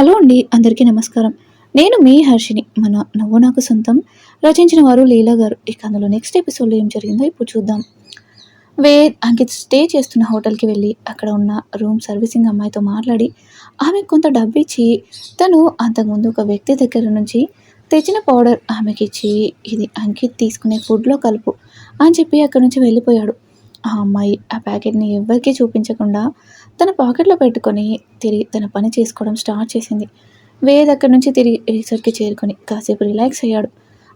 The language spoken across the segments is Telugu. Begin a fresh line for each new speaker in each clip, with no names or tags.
హలో అండి అందరికీ నమస్కారం. నేను మీ హర్షిని మన నవ్వు నాకు సొంతం. రచించిన వారు లీలా గారు. ఇక అందులో నెక్స్ట్ ఎపిసోడ్లో ఏం జరిగిందో ఇప్పుడు చూద్దాం. వేద్ అంకిత్ స్టే చేస్తున్న హోటల్కి వెళ్ళి అక్కడ ఉన్న రూమ్ సర్వీసింగ్ అమ్మాయితో మాట్లాడి ఆమెకు కొంత డబ్బు ఇచ్చి తను అంతకుముందు ఒక వ్యక్తి దగ్గర నుంచి తెచ్చిన పౌడర్ ఆమెకి ఇచ్చి ఇది అంకిత్ తీసుకునే ఫుడ్లో కలుపు అని చెప్పి అక్కడి నుంచి వెళ్ళిపోయాడు. ఆ అమ్మాయి ఆ ప్యాకెట్ని ఎవరికీ చూపించకుండా తన పాకెట్లో పెట్టుకొని తిరిగి తన పని చేసుకోవడం స్టార్ట్ చేసింది. వే దగ్గర నుంచి తిరిగి రిసార్ట్కి చేరుకొని కాసేపు రిలాక్స్ అయ్యాడు.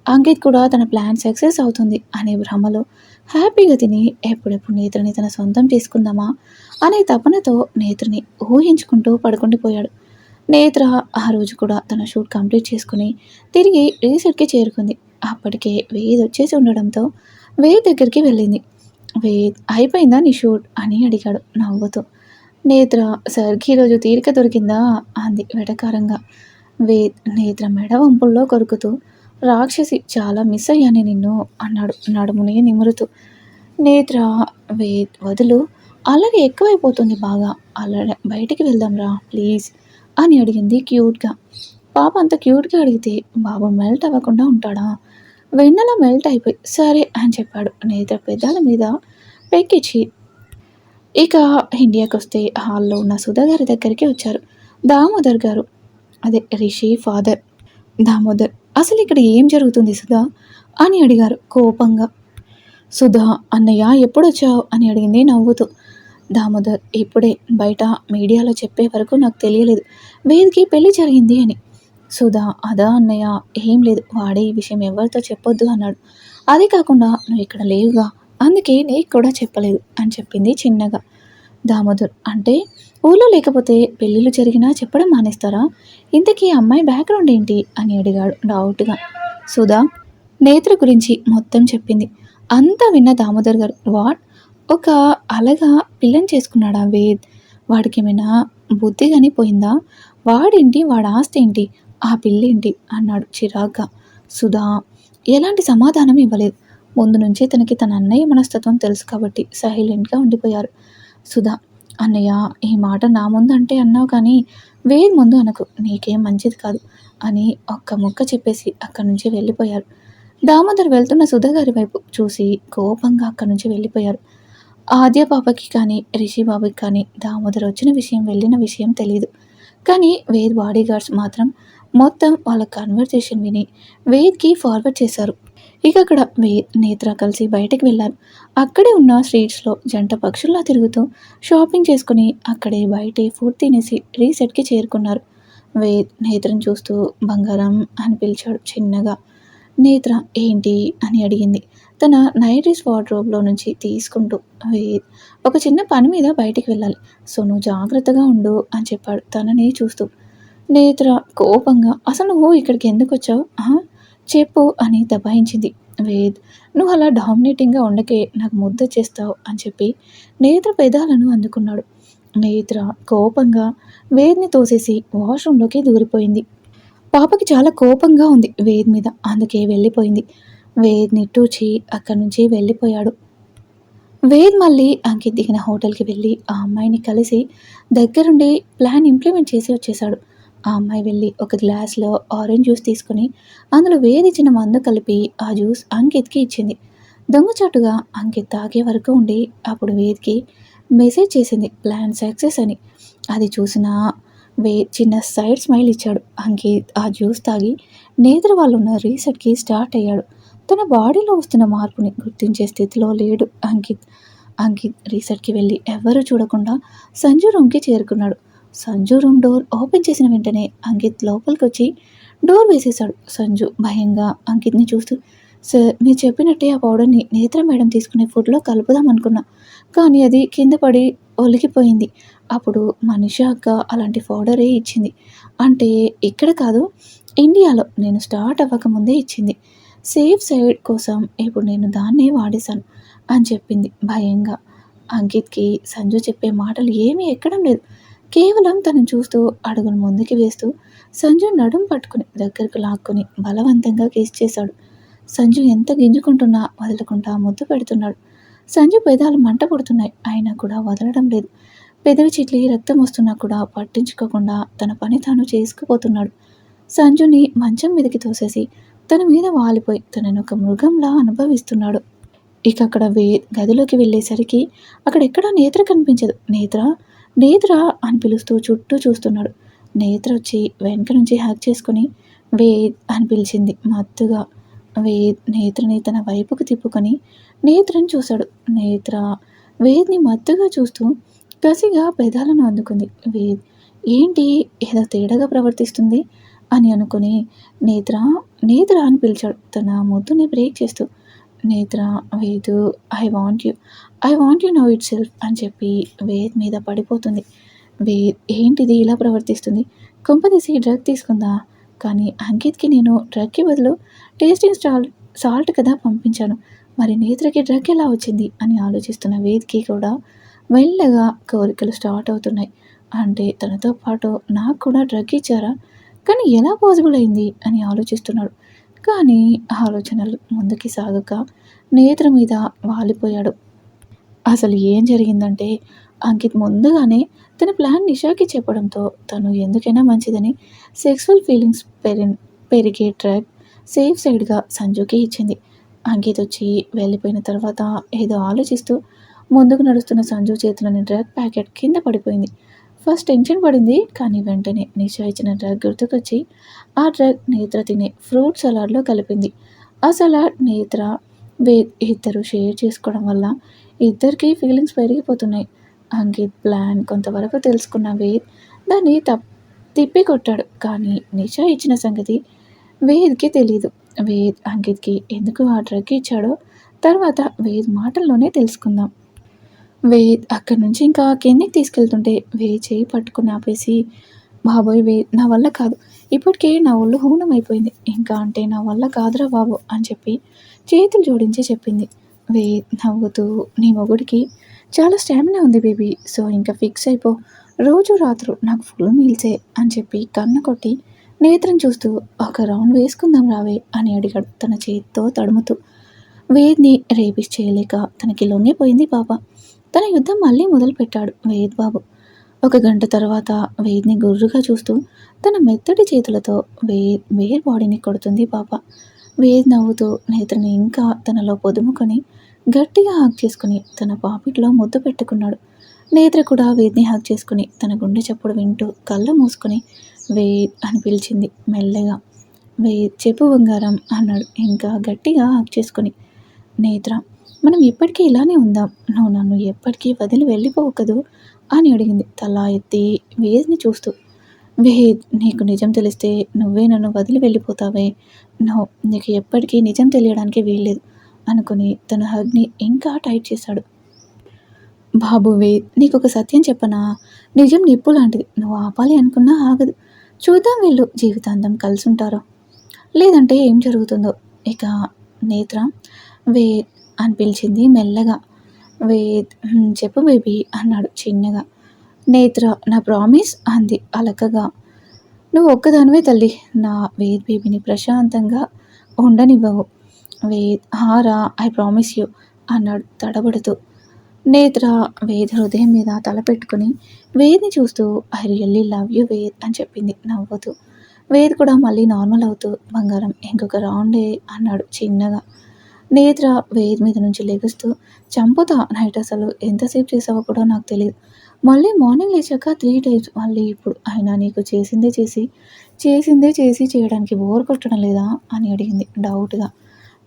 అంకిత్ కూడా తన ప్లాన్ సక్సెస్ అవుతుంది అనే భ్రమలో హ్యాపీగా తిని ఎప్పుడెప్పుడు నేత్రని తన సొంతం చేసుకుందామా అనే తపనతో నేత్రని ఊహించుకుంటూ పడుకుండిపోయాడు నేత్ర ఆ రోజు కూడా తన షూట్ కంప్లీట్ చేసుకుని తిరిగి రీసెట్కి చేరుకుంది. అప్పటికే వేద్ వచ్చేసి ఉండడంతో వేద్ దగ్గరికి వెళ్ళింది. వేద్ అయిపోయిందా నీ షూట్? అని అడిగాడు నవ్వుతూ. నేత్ర సార్కి ఈరోజు తీరిక దొరికిందా? అంది వెటకారంగా. వే నేత్ర మెడ వంపుల్లో కొరుకుతూ రాక్షసి చాలా మిస్ అయ్యాను నిన్ను అన్నాడు నడుముని నిమురుతూ. నేత్ర వే వదులు అల్లరి ఎక్కువైపోతుంది బాగా. అల్లరి బయటికి వెళ్దాంరా ప్లీజ్ అని అడిగింది క్యూట్గా. పాప అంత క్యూట్గా అడిగితే బాబు మెల్ట్ అవ్వకుండా ఉంటాడా? వెన్నెల మెల్ట్ అయిపోయి సరే అని చెప్పాడు. నేత్ర పెదాల మీద పెక్కిచ్చి ఇక ఇండియాకి వస్తే హాల్లో ఉన్న సుధా గారి దగ్గరికి వచ్చారు. దామోదర్ గారు. అదే రిషి ఫాదర్. దామోదర్ అసలు ఇక్కడ ఏం జరుగుతుంది సుధా? అని అడిగారు కోపంగా. సుధా అన్నయ్య ఎప్పుడొచ్చావు? అని అడిగింది నవ్వుతూ. దామోదర్ ఇప్పుడే బయట మీడియాలో చెప్పే వరకు నాకు తెలియలేదు. వేదికి పెళ్ళి జరిగింది అని. సుధా అదా అన్నయ్య ఏం లేదు వాడే ఈ విషయం ఎవరితో చెప్పొద్దు అన్నాడు. అదే కాకుండా నువ్వు ఇక్కడ లేవుగా. అందుకే నీకు కూడా చెప్పలేదు అని చెప్పింది చిన్నగా. దామోదర్ అంటే ఊళ్ళో లేకపోతే పెళ్ళిళ్ళు జరిగినా చెప్పడం మానేస్తారా? ఇంతకీ అమ్మాయి బ్యాక్గ్రౌండ్ ఏంటి? అని అడిగాడు డౌట్గా సుధా నేత్ర గురించి మొత్తం చెప్పింది. అంతా విన్న దామోదర్ గారు వాట్? ఒక అలగా పిల్లని చేసుకున్నాడా వేద్? వాడికి ఏమైనా బుద్ధి కానీ పోయిందా వాడేంటి? వాడి ఆస్తి ఏంటి? ఆ పిల్లేంటి? అన్నాడు చిరాగ్గా. సుధా ఎలాంటి సమాధానం ఇవ్వలేదు. ముందు నుంచి తనకి తన అన్నయ్య మనస్తత్వం తెలుసు కాబట్టి సైలెంట్గా ఉండిపోయారు. సుధా అన్నయ్య ఈ మాట నా ముందు అంటే అన్నావు కానీ వేద్ ముందు అనకు నీకేం మంచిది కాదు అని ఒక్క ముక్క చెప్పేసి అక్కడి నుంచి వెళ్ళిపోయారు. దామోదర్ వెళ్తున్న సుధా గారి వైపు చూసి కోపంగా అక్కడి నుంచి వెళ్ళిపోయారు. ఆద్య పాపకి కానీ రిషి బాబుకి కానీ దామోదర్ వచ్చిన విషయం వెళ్ళిన విషయం తెలియదు కానీ వేద్ బాడీ గార్డ్స్ మాత్రం మొత్తం వాళ్ళ కన్వర్జేషన్ విని వేద్కి ఫార్వర్డ్ చేశారు. ఇక అక్కడ నేత్ర కలిసి బయటకు వెళ్ళారు అక్కడే ఉన్న స్ట్రీట్స్లో జంట పక్షుల్లా తిరుగుతూ షాపింగ్ చేసుకుని అక్కడే బయటే ఫుడ్ తినేసి రీసెట్కి చేరుకున్నారు. వే నేత్రను చూస్తూ బంగారం అని పిలిచాడు చిన్నగా. నేత్ర ఏంటి? అని అడిగింది. తన నైట్ వార్డ్రోబ్లో నుంచి తీసుకుంటూ వేద్ ఒక చిన్న పని మీద బయటికి వెళ్ళాలి. సో నువ్వు జాగ్రత్తగా ఉండు అని చెప్పాడు తనని చూస్తూ. నేత్ర కోపంగా అసలు నువ్వు ఇక్కడికి ఎందుకు వచ్చావు? చెప్పు అని దబాయించింది. వేద్ నువ్వు అలా డామినేటింగ్గా ఉండకే నాకు ముద్ద చేస్తావు అని చెప్పి నేత్ర పెదాలను అందుకున్నాడు. నేత్ర కోపంగా వేద్ని తోసేసి వాష్రూమ్లోకి దూరిపోయింది. పాపకి చాలా కోపంగా ఉంది వేద్ మీద అందుకే వెళ్ళిపోయింది. వేద్ నిట్టూచి అక్కడి నుంచి వెళ్ళిపోయాడు. వేద్ మళ్ళీ అంకిత్ దిగిన హోటల్కి వెళ్ళి ఆ అమ్మాయిని కలిసి దగ్గరుండి ప్లాన్ ఇంప్లిమెంట్ చేసి వచ్చేశాడు. ఆ అమ్మాయి వెళ్ళి ఒక గ్లాస్లో ఆరెంజ్ జ్యూస్ తీసుకుని అందులో వేద్ చిన్న మందు కలిపి ఆ జ్యూస్ అంకిత్కి ఇచ్చింది. దొంగచాటుగా అంకిత్ తాగే వరకు ఉండి అప్పుడు వేద్కి మెసేజ్ చేసింది ప్లాన్ సక్సెస్ అని. అది చూసిన వే చిన్న సైడ్ స్మైల్ ఇచ్చాడు. అంకిత్ ఆ జ్యూస్ తాగి నేత్ర వాళ్ళు ఉన్న రీసెట్కి స్టార్ట్ అయ్యాడు. తన బాడీలో వస్తున్న మార్పుని గుర్తించే స్థితిలో లేడు అంకిత్. అంకిత్ రీసెట్కి వెళ్ళి ఎవ్వరూ చూడకుండా సంజు రూమ్కి చేరుకున్నాడు. సంజు రూమ్ డోర్ ఓపెన్ చేసిన వెంటనే అంకిత్ లోపలికి వచ్చి డోర్ వేసేశాడు. సంజు భయంగా అంకిత్ని చూస్తూ సార్ మీరు చెప్పినట్టే ఆ పౌడర్ని నేత్ర మేడం తీసుకునే ఫుడ్లో కలుపుదాం అనుకున్నా. కానీ అది కింద పడి ఒలికిపోయింది అప్పుడు మనిషి అక్క అలాంటి పౌడరే ఇచ్చింది. అంటే ఇక్కడ కాదు ఇండియాలో నేను స్టార్ట్ అవ్వకముందే ఇచ్చింది. సేఫ్ సైడ్ కోసం ఇప్పుడు నేను దాన్నే వాడేశాను అని చెప్పింది భయంగా. అంకిత్కి సంజు చెప్పే మాటలు ఏమీ ఎక్కడం లేదు. కేవలం తను చూస్తూ అడుగును ముందుకు వేస్తూ సంజు నడుం పట్టుకుని దగ్గరకు లాక్కుని బలవంతంగా కేసు చేశాడు. సంజు ఎంత గింజుకుంటున్నా వదలకుండా ముద్దు పెడుతున్నాడు. సంజు పెదాలు మంట పడుతున్నాయి అయినా కూడా వదలడం లేదు. పెదవి చిట్లి రక్తం వస్తున్నా కూడా పట్టించుకోకుండా తన పని తాను చేసుకుపోతున్నాడు. సంజుని మంచం మీదకి తోసేసి తన మీద వాలిపోయి తనను ఒక మృగంలా అనుభవిస్తున్నాడు. ఇక అక్కడ వే గదిలోకి వెళ్ళేసరికి అక్కడెక్కడా నేత్ర కనిపించదు. నేత్ర నేత్ర అని పిలుస్తూ చుట్టూ చూస్తున్నాడు. నేత్ర వచ్చి వెనక నుంచి హ్యాక్ చేసుకుని వేద్ అని పిలిచింది మత్తుగా. వేద్ నేత్రని తన వైపుకు తిప్పుకొని నేత్రని చూశాడు. నేత్ర వేద్ని మత్తుగా చూస్తూ కసిగా పెదాలను అందుకుంది. వేద్ ఏంటి ఏదో తేడాగా ప్రవర్తిస్తుంది? అని అనుకుని నేత్ర నేత్ర అని పిలిచాడు. తన ముద్దుని బ్రేక్ చేస్తూ Netra Ved I want you I want you know it self అని చెప్పి వేద్ మీద పడిపోతుంది. వేద్ ఏంటిది ఇలా ప్రవర్తిస్తుంది? కుంపదీసి డ్రగ్ తీసుకుందా? కానీ అంకిత్కి నేను డ్రగ్కి బదులు టేస్టింగ్ స్టాల్ సాల్ట్ కదా పంపించాను. మరి నేత్రకి డ్రగ్ ఎలా వచ్చింది? అని ఆలోచిస్తున్న వేద్కి కూడా మెల్లగా కోరికలు స్టార్ట్ అవుతున్నాయి. అంటే తనతో పాటు నాకు కూడా డ్రగ్ ఇచ్చారా? కానీ ఎలా పాసిబుల్ అయింది? అని ఆలోచిస్తున్నాడు. కానీ ఆలోచనలు ముందుకి సాగక నేత్ర మీద వాలిపోయాడు. అసలు ఏం జరిగిందంటే అంకిత్ ముందుగానే తన ప్లాన్ నిషాకి చెప్పడంతో తను ఎందుకైనా మంచిదని సెక్సువల్ ఫీలింగ్స్ పెరి పెరిగే డ్రగ్ సేఫ్ సైడ్గా సంజుకి ఇచ్చింది. అంకిత్ వచ్చి వెళ్ళిపోయిన తర్వాత ఏదో ఆలోచిస్తూ ముందుకు నడుస్తున్న సంజు చేతిలోని డ్రగ్ ప్యాకెట్ కింద పడిపోయింది. ఫస్ట్ టెన్షన్ పడింది కానీ వెంటనే నిషా ఇచ్చిన డ్రగ్ గుర్తుకొచ్చి ఆ డ్రగ్ నేత్ర తినే ఫ్రూట్ సలాడ్లో కలిపింది. ఆ సలాడ్ నేత్ర వే ఇద్దరు షేర్ చేసుకోవడం వల్ల ఇద్దరికి ఫీలింగ్స్ పెరిగిపోతున్నాయి. అంకిత్ ప్లాన్ కొంతవరకు తెలుసుకున్న వేద్ దాన్ని తప్ తిప్పి కొట్టాడు కానీ నిషా ఇచ్చిన సంగతి వేద్కి తెలియదు వేద్ అంకిత్కి ఎందుకు ఆ డ్రగ్ ఇచ్చాడో తర్వాత వేద్ మాటల్లోనే తెలుసుకుందాం. వే అక్కడి నుంచి ఇంకా కిందికి తీసుకెళ్తుంటే వే చేయి పట్టుకుని ఆపేసి బాబోయ్ వే నా వల్ల కాదు. ఇప్పటికే నా ఒళ్ళు హూనం అయిపోయింది ఇంకా అంటే నా వల్ల కాదురా బాబు అని చెప్పి చేతులు జోడించి చెప్పింది. వే నవ్వుతూ నీ మొగుడికి చాలా స్టామినా ఉంది బేబీ. సో ఇంకా ఫిక్స్ అయిపో. రోజు రాత్రు నాకు ఫుల్ మీల్సే అని చెప్పి కన్ను కొట్టి నేత్రం చూస్తూ ఒక రౌండ్ వేసుకుందాం రావే అని అడిగాడు తన చేతితో తడుముతూ. వేద్ని రేపిస్ చేయలేక తనకి లొంగిపోయింది పాప. తన యుద్ధం మళ్ళీ మొదలుపెట్టాడు వేద్ బాబు ఒక గంట తర్వాత వేద్ని గుర్రుగా చూస్తూ తన మెత్తటి చేతులతో వేద్ వేర్ బాడీని కొడుతుంది పాప. వేద్ నవ్వుతూ నేత్రని ఇంకా తనలో పొదుముకొని గట్టిగా హాక్ చేసుకుని తన పాపిట్లో ముద్దు పెట్టుకున్నాడు. నేత్ర కూడా వేద్ని హాక్ చేసుకుని తన గుండె చప్పుడు వింటూ కళ్ళు మూసుకొని వేద్ అని పిలిచింది మెల్లగా. వేద్ చెప్పు బంగారం అన్నాడు. ఇంకా గట్టిగా హాక్ చేసుకుని నేత్ర మనం ఎప్పటికీ ఇలానే ఉందాం. నువ్వు నన్ను ఎప్పటికీ వదిలి వెళ్ళిపోవు కదూ? అని అడిగింది. తలా ఎత్తి వేద్ని చూస్తూ. వేద్ నీకు నిజం తెలిస్తే నువ్వే నన్ను వదిలి వెళ్ళిపోతావే. నో నీకు ఎప్పటికీ నిజం తెలియడానికి వీల్లేదు అనుకుని తన హగ్ని ఇంకా టైట్ చేశాడు. బాబు వేద్ నీకు ఒక సత్యం చెప్పనా? నిజం నిప్పు లాంటిది. నువ్వు ఆపాలి అనుకున్నా ఆగదు. చూద్దాం వీళ్ళు జీవితాంతం కలిసి ఉంటారో లేదంటే ఏం జరుగుతుందో? ఇక నేత్ర వేద్ అని పిలిచింది మెల్లగా. వేద్ చెప్పు బేబీ అన్నాడు చిన్నగా. నేత్ర నా ప్రామిస్ అంది అలకగా. నువ్వు ఒక్కదానివే తల్లి. నా వేద్ బేబీని ప్రశాంతంగా ఉండనివ్వవు. వేద్ హారా ఐ ప్రామిస్ యూ అన్నాడు తడబడుతూ. నేత్ర వేద్ హృదయం మీద తల పెట్టుకుని వేద్ని చూస్తూ I really love you Ved అని చెప్పింది నవ్వుతూ. వేద్ కూడా మళ్ళీ నార్మల్ అవుతూ బంగారం ఇంకొక రౌండే అన్నాడు చిన్నగా. నేత్ర వేది మీద నుంచి లెగుస్తూ చంపుతా నైట్ అసలు ఎంతసేపు చేసావో కూడా నాకు తెలియదు మళ్ళీ మార్నింగ్ లేచాక త్రీ టైమ్స్ మళ్ళీ ఇప్పుడు అయినా నీకు చేసిందే చేసి చేసిందే చేసి చేయడానికి బోర్ కొట్టడం లేదా అని అడిగింది డౌట్గా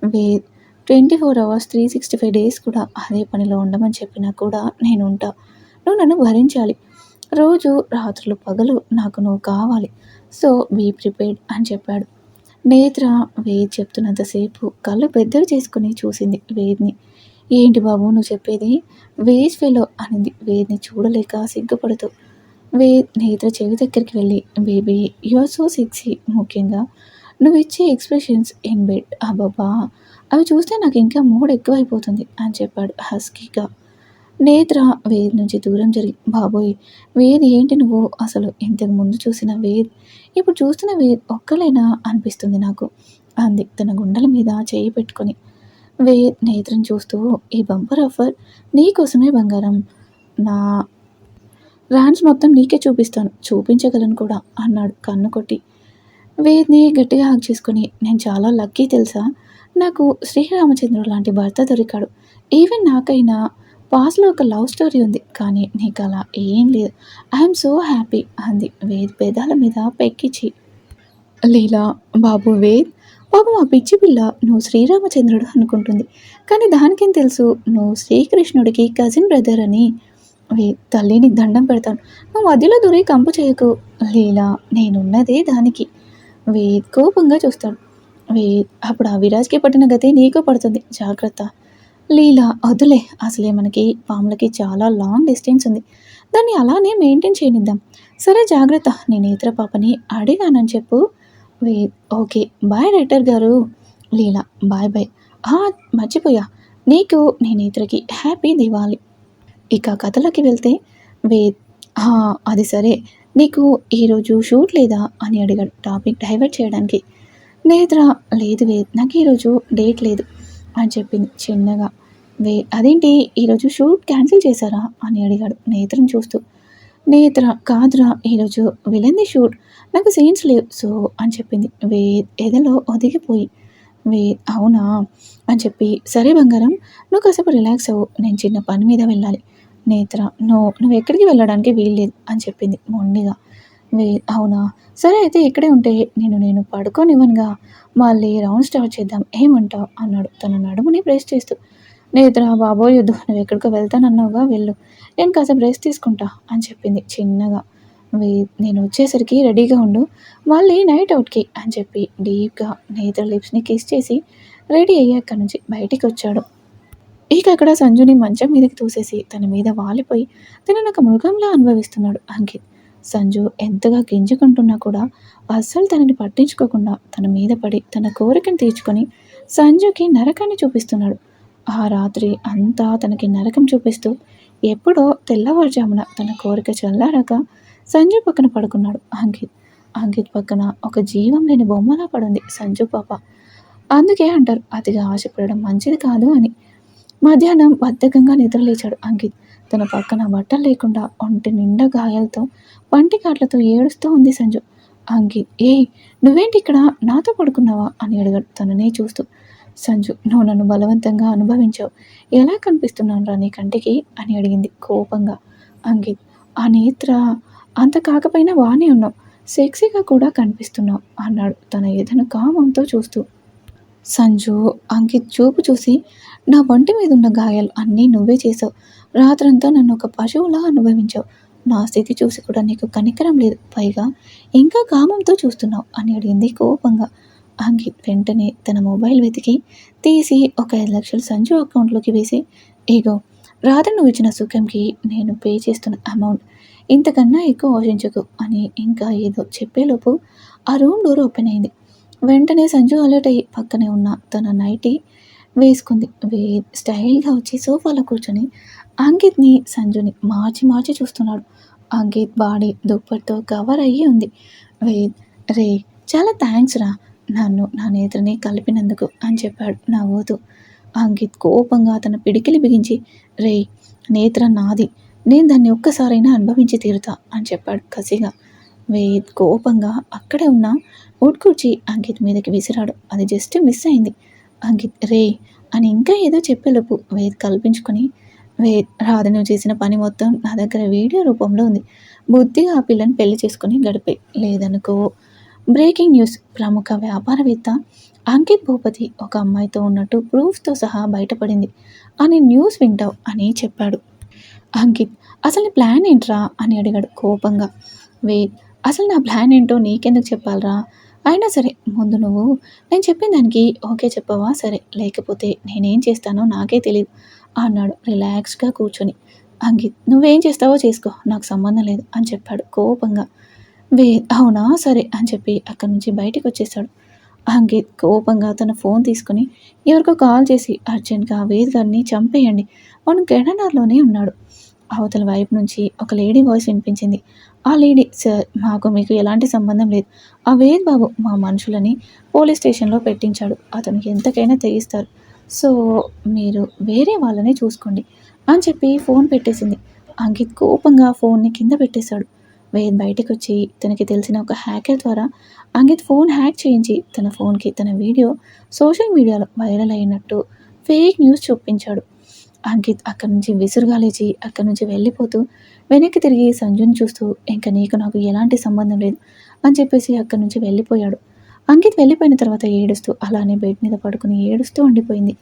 Ved twenty four hours three sixty five days కూడా అదే పనిలో ఉండమని చెప్పినా కూడా నేను ఉంటా. నువ్వు నన్ను భరించాలి. రోజు రాత్రులు పగలు నాకు నువ్వు కావాలి. సో బీ ప్రిపేర్డ్ అని చెప్పాడు. నేత్ర వేద్ చెప్తున్నంతసేపు కళ్ళు పెద్దవి చేసుకుని చూసింది వేద్ని. ఏంటి బాబు నువ్వు చెప్పేది? వేజ్ ఫెలో అనింది. వేద్ని చూడలేక సిగ్గుపడుతూ. వేద్ నేత్ర చెవి దగ్గరికి వెళ్ళి బేబీ యువర్ సో సిక్సీ ముఖ్యంగా. నువ్వు ఇచ్చే ఎక్స్ప్రెషన్స్ ఇన్ బెడ్. అబ్బాబా అవి చూస్తే నాకు ఇంకా మూడ్ ఎక్కువైపోతుంది అని చెప్పాడు హస్కీగా. నేత్ర వేద్ నుంచి దూరం జరిగి బాబోయ్ వేద్ ఏంటి నువ్వు? అసలు ఇంతకు ముందు చూసిన వేద్ ఇప్పుడు చూస్తున్న వేద్ ఒక్కలేనా అనిపిస్తుంది నాకు అంది తన గుండెల మీద చేయి పెట్టుకొని. వేద్ నేత్రం చూస్తూ ఈ బంపర్ ఆఫర్ నీకోసమే బంగారం. నా ర్యాన్స్ మొత్తం నీకే చూపిస్తాను చూపించగలను కూడా అన్నాడు కన్ను కొట్టి. వేద్ని గట్టిగా హాక్ చేసుకుని నేను చాలా లక్కీ తెలుసా? నాకు శ్రీరామచంద్రుడు లాంటి భర్త దొరికాడు. ఈవెన్ నాకైనా పాస్లో ఒక లవ్ స్టోరీ ఉంది కానీ నీకు అలా ఏం లేదు. ఐఎమ్ సో హ్యాపీ అంది వేద్ పెదాల మీద పెక్కిచి. లీలా బాబు వేద్ బాబు మా పిచ్చి పిల్ల నువ్వు శ్రీరామచంద్రుడు అనుకుంటుంది కానీ దానికేం తెలుసు? నువ్వు శ్రీకృష్ణుడికి కజిన్ బ్రదర్ అని. వేద్ తల్లిని దండం పెడతాను. నువ్వు మధ్యలో దూరి కంపు చేయకు. లీలా నేనున్నదే దానికి. వేద్ కోపంగా చూస్తాడు. వేద్ అప్పుడు ఆ విరాజ్కి పట్టిన గతే నీకు పడుతుంది. జాగ్రత్త. లీలా వదిలే అసలే మనకి పాములకి చాలా లాంగ్ డిస్టెన్స్ ఉంది. దాన్ని అలానే మెయింటైన్ చేయనిద్దాం. సరే జాగ్రత్త. నేను ఇతర పాపని అడిగానని చెప్పు. వే ఓకే. బాయ్ రైటర్ గారు. లీలా బాయ్ బాయ్ మర్చిపోయా. నీకు నేను ఇతరకి హ్యాపీ దివాలి. ఇక కథలోకి వెళ్తే వే అది సరే. నీకు ఈరోజు షూట్ లేదా అని అడిగాడు టాపిక్ డైవర్ట్ చేయడానికి. నేత్ర లేదు వే నాకు ఈరోజు డేట్ లేదు. అని చెప్పింది చిన్నగా. వే అదేంటి ఈరోజు షూట్ క్యాన్సిల్ చేశారా అని అడిగాడు నేత్రం చూస్తూ. నేత్ర కాదురా ఈరోజు విలంది షూట్? నాకు సీన్స్ లేవు సో అని చెప్పింది. వే ఎదలో ఒదిగిపోయి. వే అవునా? అని చెప్పి సరే బంగారం నువ్వు కాసేపు రిలాక్స్ అవ్వు నేను చిన్న పని మీద వెళ్ళాలి. నేత్ర నువ్వు నువ్వు ఎక్కడికి వెళ్ళడానికి వీల్లేదు అని చెప్పింది మొండిగా. వే అవునా? సరే అయితే ఇక్కడే ఉంటే నేను నేను పడుకోనివ్వనుగా. మళ్ళీ రౌండ్ స్టార్ట్ చేద్దాం. ఏమంటావు? అన్నాడు. తన నడుముని ప్రెస్ చేస్తూ. నేత్ర బాబోయ్ వద్దు. నువ్వు ఎక్కడికో వెళ్తానన్నావుగా వెళ్ళు. నేను కాసేపు రెస్ట్ తీసుకుంటా అని చెప్పింది చిన్నగా. వే- నేను వచ్చేసరికి రెడీగా ఉండు. మళ్ళీ నైట్ అవుట్కి అని చెప్పి డీప్గా నేత్ర లిప్స్ని కిస్ చేసి రెడీ అయ్యాక అక్కడి నుంచి బయటికి వచ్చాడు. ఇక అక్కడ సంజుని మంచం మీదకి తోసేసి తన మీద వాలిపోయి తనను ఒక మృగంలా అనుభవిస్తున్నాడు అంకిత్. సంజు ఎంతగా గింజుకుంటున్నా కూడా అస్సలు తనని పట్టించుకోకుండా తన మీద పడి తన కోరికను తీర్చుకొని సంజుకి నరకాన్ని చూపిస్తున్నాడు. ఆ రాత్రి అంతా తనకి నరకం చూపిస్తూ ఎప్పుడో తెల్లవారుజామున తన కోరిక చల్లారాక సంజు పక్కన పడుకున్నాడు. అంకిత్ అంకిత్ పక్కన ఒక జీవం లేని బొమ్మలా పడుంది సంజు పాప. అందుకే అంటారు అతిగా ఆశపడడం మంచిది కాదు అని. మధ్యాహ్నం బద్ధకంగా నిద్రలేచాడు అంకిత్. తన పక్కన బట్టలు లేకుండా ఒంటి నిండా గాయాలతో వంటి కాట్లతో ఏడుస్తూ ఉంది సంజు. అంకిత్ ఏయ్ నువ్వేంటి ఇక్కడ? నాతో పడుకున్నావా? అని అడిగాడు. తననే చూస్తూ సంజు నువ్వు నన్ను బలవంతంగా అనుభవించావు. ఎలా కనిపిస్తున్నాను రా నీ కంటికి? అని అడిగింది కోపంగా. అంకిత్ ఆ నేత్ర అంత కాకపోయినా బాగానే ఉన్నావు. సెక్సీగా కూడా కనిపిస్తున్నావు అన్నాడు తన ఏదైనా కామంతో చూస్తూ. సంజు అంకిత్ చూపు చూసి నా ఒంటి మీద ఉన్న గాయాలు అన్నీ నువ్వే చేసావు. రాత్రంతా నన్ను ఒక పశువులా అనుభవించావు. నా స్థితి చూసి కూడా నీకు కనికరం లేదు. పైగా ఇంకా కామంతో చూస్తున్నావు అని అడిగింది కోపంగా. అంకిత్ వెంటనే తన మొబైల్ వెతికి తీసి ఒక ఐదు లక్షలు సంజు అకౌంట్లోకి వేసి ఇగో రాత్రి నువ్వు ఇచ్చిన సుఖంకి నేను పే చేస్తున్న అమౌంట్ ఇంతకన్నా ఎక్కువ ఆశించకు అని ఇంకా ఏదో చెప్పేలోపు ఆ రూమ్ డోర్ ఓపెన్ అయింది. వెంటనే సంజు అలర్ట్ అయ్యి పక్కనే ఉన్న తన నైటీ వేసుకుంది. వే స్టైల్గా వచ్చి సోఫాలో కూర్చొని అంకిత్ని సంజుని మార్చి మార్చి చూస్తున్నాడు. అంకిత్ బాడీ దుప్పటితో కవర్ అయ్యి ఉంది. వేద్ రే చాలా థ్యాంక్స్ రా. నన్ను నా నేత్రని కలిపినందుకు అని చెప్పాడు నవ్వుతూ. అంకిత్ కోపంగా తన పిడికిలి బిగించి రే నేత్ర నాది. నేను దాన్ని ఒక్కసారైనా అనుభవించి తీరుతా అని చెప్పాడు కసిగా. వేద్ కోపంగా అక్కడే ఉన్న ఉడ్కూర్చి అంకిత్ మీదకి విసిరాడు. అది జస్ట్ మిస్ అయింది. అంకిత్ రే అని ఇంకా ఏదో చెప్పేలోపు వేద్ కల్పించుకొని వేద్ రాధ నువ్వు చేసిన పని మొత్తం నా దగ్గర వీడియో రూపంలో ఉంది. బుద్ధిగా ఆ పిల్లని పెళ్ళి చేసుకుని గడిపే లేదనుకో. Breaking news. ప్రముఖ వ్యాపారవేత్త అంకిత్ భూపతి ఒక అమ్మాయితో ఉన్నట్టు ప్రూఫ్తో సహా బయటపడింది. అని న్యూస్ వింటావు అని చెప్పాడు. అంకిత్ అసలు ప్లాన్ ఏంట్రా? అని అడిగాడు కోపంగా. వేద్ అసలు నా ప్లాన్ ఏంటో నీకెందుకు చెప్పాలరా? అయినా సరే ముందు నువ్వు నేను చెప్పిన దానికి ఓకే చెప్పవా? సరే లేకపోతే నేనేం చేస్తానో నాకే తెలియదు అన్నాడు రిలాక్స్గా కూర్చొని. అంకిత్ నువ్వేం చేస్తావో చేసుకో నాకు సంబంధం లేదు అని చెప్పాడు కోపంగా. వే అవునా? సరే అని చెప్పి అక్కడి నుంచి బయటికి వచ్చేసాడు అంకిత్ కోపంగా తన ఫోన్ తీసుకుని ఎవరికో కాల్ చేసి అర్జెంట్గా వేద్ గారిని చంపేయండి వాడు గెడనర్లోనే ఉన్నాడు. అవతల వైపు నుంచి ఒక లేడీ వాయిస్ వినిపించింది. ఆ లేడీ సార్ మాకు మీకు ఎలాంటి సంబంధం లేదు. ఆ వేద్ బాబు మా మనుషులని పోలీస్ స్టేషన్లో పెట్టించాడు. అతనికి ఎంతకైనా తెగిస్తారు. సో మీరు వేరే వాళ్ళని చూసుకోండి అని చెప్పి ఫోన్ పెట్టేసింది. అంకిత్ కోపంగా ఫోన్ని కింద పెట్టేశాడు. వేద్ బయటకు వచ్చి తనకి తెలిసిన ఒక హ్యాకర్ ద్వారా అంకిత్ ఫోన్ హ్యాక్ చేయించి తన ఫోన్కి తన వీడియో సోషల్ మీడియాలో వైరల్ అయినట్టు ఫేక్ న్యూస్ చూపించాడు. అంకిత్ అక్కడి నుంచి విసురుగా లేచి అక్కడి నుంచి వెళ్ళిపోతూ వెనక్కి తిరిగి సంజుని చూస్తూ ఇంకా నీకు నాకు ఎలాంటి సంబంధం లేదు అని చెప్పేసి అక్కడి నుంచి వెళ్ళిపోయాడు. అంకిత్ వెళ్ళిపోయిన తర్వాత ఏడుస్తూ అలానే బెడ్ మీద పడుకుని ఏడుస్తూ ఉండిపోయింది.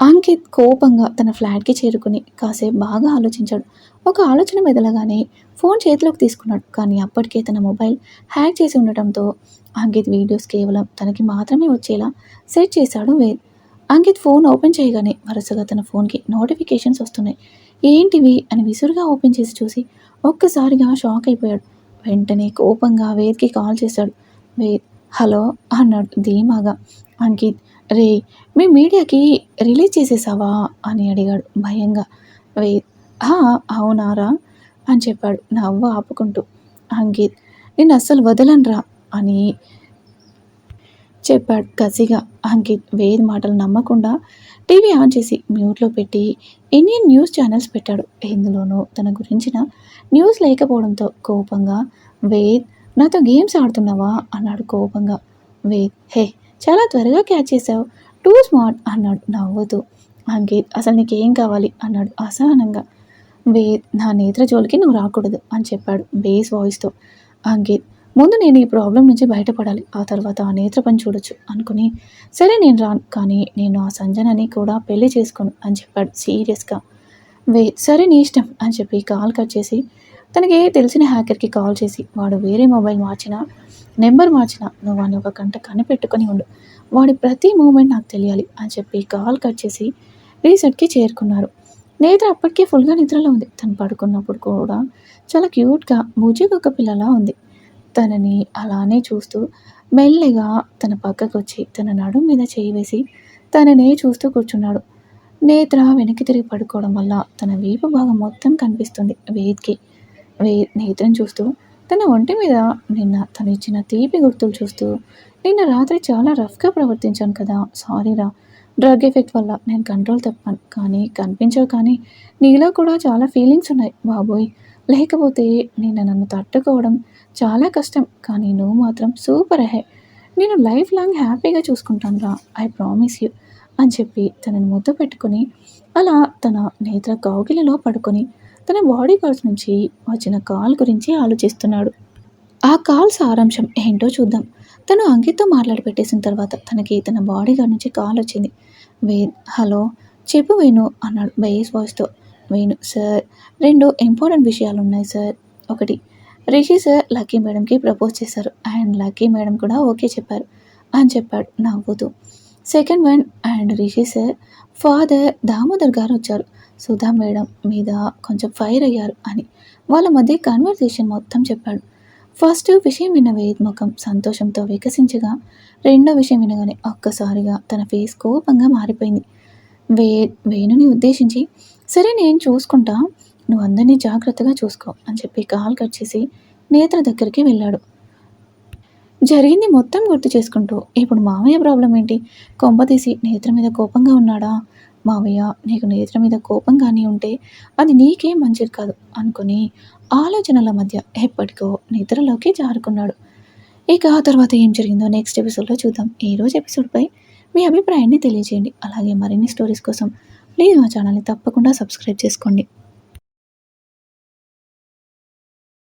అంకిత్ కోపంగా తన ఫ్లాట్కి చేరుకుని కాసేపు బాగా ఆలోచించాడు. ఒక ఆలోచన మెదలగానే ఫోన్ చేతిలోకి తీసుకున్నాడు. కానీ అప్పటికే తన మొబైల్ హ్యాక్ చేసి ఉండటంతో అంకిత్ వీడియోస్ కేవలం తనకి మాత్రమే వచ్చేలా సెట్ చేశాడు వేద్ అంకిత్ ఫోన్ ఓపెన్ చేయగానే వరుసగా తన ఫోన్కి నోటిఫికేషన్స్ వస్తున్నాయి. ఏంటివి అని విసురుగా ఓపెన్ చేసి చూసి ఒక్కసారిగా షాక్ అయిపోయాడు. వెంటనే కోపంగా వేద్కి కాల్ చేశాడు. వేద్ హలో అన్నాడు ధీమాగా. అంకిత్ రే మీ మీడియాకి రిలీజ్ చేసేసావా? అని అడిగాడు భయంగా. వేద్ అవునారా? అని చెప్పాడు నవ్వు ఆపుకుంటూ. అంకిత్ నేను అస్సలు వదలనురా? అని చెప్పాడు కసిగా. అంకిత్ వేద్ మాటలు నమ్మకుండా టీవీ ఆన్ చేసి మ్యూట్లో పెట్టి ఇండియన్ న్యూస్ ఛానల్స్ పెట్టాడు. ఇందులోనూ తన గురించిన న్యూస్ లేకపోవడంతో కోపంగా వేద్ నాతో గేమ్స్ ఆడుతున్నావా? అన్నాడు కోపంగా. వేద్ హే చాలా త్వరగా క్యాచ్ చేసావు టూ స్మార్ట్ అన్నాడు. నవ్వుతూ అంకిత్ అసలు నీకేం కావాలి? అన్నాడు అసహనంగా. వేద్ నా నేత్ర జోలికి నువ్వు రాకూడదు అని చెప్పాడు బేస్ వాయిస్తో. అంకిత్ ముందు నేను ఈ ప్రాబ్లం నుంచి బయటపడాలి. ఆ తర్వాత ఆ నేత్ర పని చూడొచ్చు అనుకుని సరే నేను రాను కానీ నేను ఆ సంజనని కూడా పెళ్ళి చేసుకోను అని చెప్పాడు సీరియస్గా. వే సరే నీ ఇష్టం అని చెప్పి కాల్ కట్ చేసి తనకి తెలిసిన హ్యాకర్కి కాల్ చేసి వాడు వేరే మొబైల్ మార్చినా నెంబర్ మార్చినా నువ్వు వాడిని ఒక గంట కనిపెట్టుకొని ఉండు. వాడి ప్రతి మూమెంట్ నాకు తెలియాలి అని చెప్పి కాల్ కట్ చేసి రీసెట్కి చేరుకున్నారు. నేత్ర అప్పటికే ఫుల్గా నిద్రలో ఉంది. తను పడుకున్నప్పుడు కూడా చాలా క్యూట్గా బుజ్జిగొక్క పిల్లలా ఉంది. తనని అలానే చూస్తూ మెల్లగా తన పక్కకు వచ్చి తన నడుం మీద చేయి వేసి తననే చూస్తూ కూర్చున్నాడు. నేత్ర వెనక్కి తిరిగి పడుకోవడం వల్ల తన వీపు భాగం మొత్తం కనిపిస్తుంది. వేద్కి నేత్రం చూస్తూ తన ఒంటి మీద నిన్న తను ఇచ్చిన తీపి గుర్తులు చూస్తూ నిన్న రాత్రి చాలా రఫ్గా ప్రవర్తించాను కదా సారీరా డ్రగ్ ఎఫెక్ట్ వల్ల నేను కంట్రోల్ తప్పాను కానీ కనిపించవు కానీ నీలో కూడా చాలా ఫీలింగ్స్ ఉన్నాయి బాబోయ్. లేకపోతే నేను నన్ను తట్టుకోవడం చాలా కష్టం కానీ నువ్వు మాత్రం సూపర్ అహే. నేను లైఫ్ లాంగ్ హ్యాపీగా చూసుకుంటాను రా ఐ ప్రామిస్ యూ అని చెప్పి తనని ముద్దు పెట్టుకుని అలా తన నేత్ర కౌగిలిలో పడుకొని తన బాడీ గార్డ్స్ నుంచి వచ్చిన కాల్ గురించి ఆలోచిస్తున్నాడు. ఆ కాల్ సారాంశం ఏంటో చూద్దాం. తను అంకిత్తో మాట్లాడి పెట్టేసిన తర్వాత తనకి తన బాడీ గార్డ్ నుంచి కాల్ వచ్చింది. వేణ్ హలో చెప్పు వేణు అన్నాడు బేస్ వాయిస్తో వేణు సార్ రెండు ఇంపార్టెంట్ విషయాలు ఉన్నాయి సార్. ఒకటి రిషి సార్ లక్కీ మేడంకి ప్రపోజ్ చేశారు అండ్ లక్కీ మేడం కూడా ఓకే చెప్పారు అని చెప్పాడు నవ్వుతూ. Second one and Rishi sir father Damodar garu వచ్చారు. సుధా మేడం మీద కొంచెం ఫైర్ అయ్యారు అని. వాళ్ళ మధ్య కన్వర్సేషన్ మొత్తం చెప్పాడు. ఫస్ట్ విషయం విన్న వేద్ ముఖం సంతోషంతో వికసించగా రెండో విషయం వినగానే ఒక్కసారిగా తన ఫేస్ కోపంగా మారిపోయింది. వే వేణుని ఉద్దేశించి సరే నేను చూసుకుంటా నువ్వు అందరినీ జాగ్రత్తగా చూసుకో అని చెప్పి కాల్ కట్ చేసి నేత్ర దగ్గరికి వెళ్ళాడు. జరిగింది మొత్తం గుర్తు చేసుకుంటూ ఇప్పుడు మామయ్య ప్రాబ్లం ఏంటి? కొంప తీసి నేత్ర మీద కోపంగా ఉన్నాడా? మావయ్య నీకు నేత్ర మీద కోపం కానీ ఉంటే అది నీకేం మంచిది కాదు అనుకుని ఆలోచనల మధ్య ఎప్పటికో నిద్రలోకి జారుకున్నాడు. ఇక ఆ తర్వాత ఏం జరిగిందో నెక్స్ట్ ఎపిసోడ్లో చూద్దాం. ఈ రోజు ఎపిసోడ్పై మీ అభిప్రాయాన్ని తెలియజేయండి. అలాగే మరిన్ని స్టోరీస్ కోసం ప్లీజ్ మా ఛానల్ని తప్పకుండా సబ్స్క్రైబ్ చేసుకోండి.